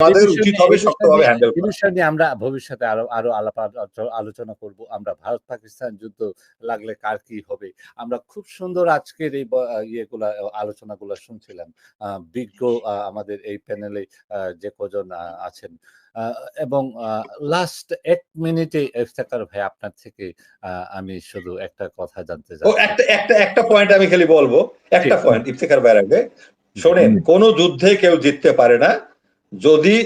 আমাদের এই উচিত হবে শক্তভাবে হ্যান্ডেল করা। বিষয় নিয়ে আমরা ভবিষ্যতে আরও আরও আলাপ আলোচনা করব। আমরা ভারত পাকিস্তান যুদ্ধ লাগলে কার কি হবে? আমরা খুব সুন্দর আজকের এই ইয়েগুলা আলোচনাগুলো শুনছিলাম। বিজ্ঞ আমাদের এই প্যানেলে যে কজন আছেন। এবং লাস্ট এক মিনিটে ইফতেখার ভাই আপনার থেকে আহ, আমি শুধু একটা কথা জানতে চাই একটা একটা একটা পয়েন্ট আমি খালি বলব। একটা পয়েন্ট ইফতেখার বাইর আগে। শোনেন কোন যুদ্ধে কেউ জিততে পারে না। যদি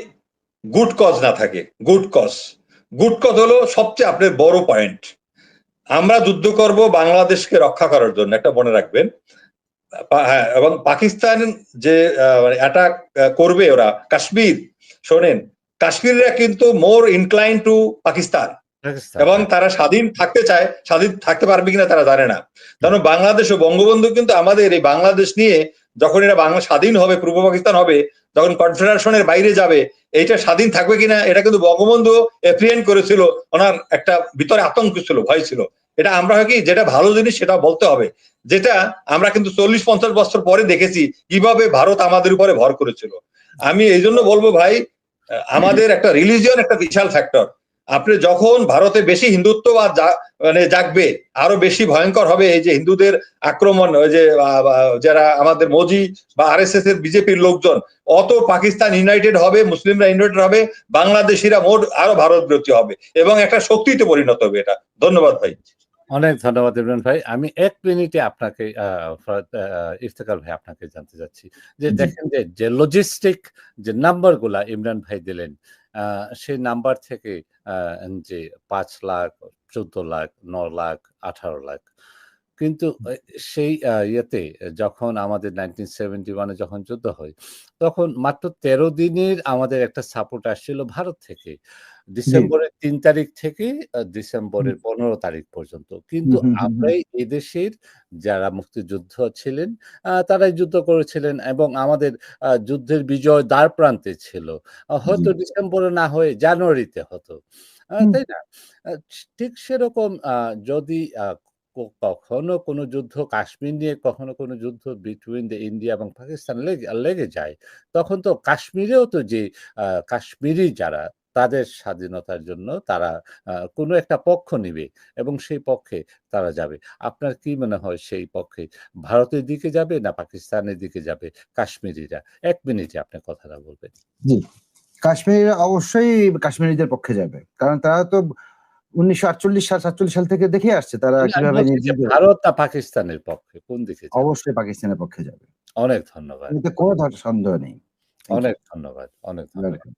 গুড কজ না থাকে গুড কজ গুড কজ হলো সবচেয়ে আপনার বড় পয়েন্ট আমরা যুদ্ধ করব বাংলাদেশকে রক্ষা করার জন্য একটা মনে রাখবেন। হ্যাঁ, এবং পাকিস্তান যে অ্যাটাক করবে ওরা কাশ্মীর শোনেন কাশ্মীররা কিন্তু more incline to Pakistan. Pakistan, এবং তারা স্বাধীন থাকতে চায় স্বাধীন থাকতে পারবে কিনা তারা জানে না। কারণ বাংলাদেশ ও বঙ্গবন্ধু কিন্তু আমাদের এই বাংলাদেশ নিয়ে যখন এরা বাংলা স্বাধীন হবে, পূর্ব পাকিস্তান হবে, যখন কনফেডারেশনের বাইরে যাবে, এইটা স্বাধীন থাকবে কিনা, এটা কিন্তু বঙ্গবন্ধু এপ্রিয়েন্ট করেছিল, ওনার একটা ভিতরে আতঙ্ক ছিল, ভয় ছিল। এটা আমরা হয় কি, যেটা ভালো জিনিস সেটা বলতে হবে। যেটা আমরা কিন্তু চল্লিশ পঞ্চাশ বছর পরে দেখেছি, কীভাবে ভারত আমাদের উপরে ভর করেছিল। আমি এই জন্য বলব ভাই, আমাদের একটা রিলিজিয়ন একটা বিশাল ফ্যাক্টর আপনি যখন ভারতে বেশি হিন্দুত্ববাদ মানে জাগবে আরও বেশি ভয়ঙ্কর হবে এই যে হিন্দুদের আক্রমণ ওই যে যারা আমাদের মোজি বা আর এস এস এর বিজেপির লোকজন অত পাকিস্তান ইউনাইটেড হবে মুসলিমরা ইউনাইটেড হবে বাংলাদেশিরা মোট আরও ভারত বিরোধী হবে এবং একটা শক্তিতে পরিণত হবে এটা। ধন্যবাদ ভাই। অনেক ধন্যবাদ ইমরান ভাই। আমি এক মিনিটে আপনাকে আহ, ফরাদ, ভাই আপনাকে জানতে চাচ্ছি। যে দেখেন যে যে লজিস্টিক যে নাম্বারগুলা ইমরান ভাই দিলেন সেই নাম্বার থেকে যে পাঁচ লাখ চোদ্দ লাখ ন লাখ আঠারো লাখ। কিন্তু সেই ইয়েতে যখন আমাদের নাইনটিন সেভেন্টি ওয়ানে যখন যুদ্ধ হয় তখন মাত্র তেরো দিনের আমাদের একটা সাপোর্ট আসছিল ভারত থেকে। ডিসেম্বরের তিন তারিখ থেকে ডিসেম্বরের পনেরো তারিখ পর্যন্ত। কিন্তু আমরাই এদেশের যারা মুক্তিযুদ্ধ ছিলেন তারাই যুদ্ধ করেছিলেন এবং আমাদের যুদ্ধের বিজয় দ্বার প্রান্তে ছিল। হয়তো ডিসেম্বরে না হয়ে জানুয়ারিতে হতো। তাই না? ঠিক সেরকম আহ, যদি আহ, কখনো কোনো যুদ্ধ কাশ্মীর নিয়ে কখনো কোনো যুদ্ধ বিটুইন দ্য ইন্ডিয়া এবং পাকিস্তান লেগে লেগে যায় তখন তো কাশ্মীরেও তো যে আহ, কাশ্মীরি যারা তাদের স্বাধীনতার জন্য তারা কোনো একটা পক্ষ নিবে এবং সেই পক্ষে তারা যাবে। আপনার কি মনে হয় সেই পক্ষে ভারতের দিকে যাবে না পাকিস্তানের দিকে যাবে কাশ্মীরিরা? এক মিনিটে আপনি কথাটা বলবেন। জি কাশ্মীর অবশ্যই কাশ্মীরিদের পক্ষে যাবে। কারণ তারা তো উনিশশো আটচল্লিশ সাল সাতচল্লিশ সাল থেকে দেখে আসছে তারা কীভাবে ভারত না পাকিস্তানের পক্ষে কোন দিকে অবশ্যই পাকিস্তানের পক্ষে যাবে। অনেক ধন্যবাদ। কোনো সন্দেহ নেই। অনেক ধন্যবাদ অনেক ধন্যবাদ.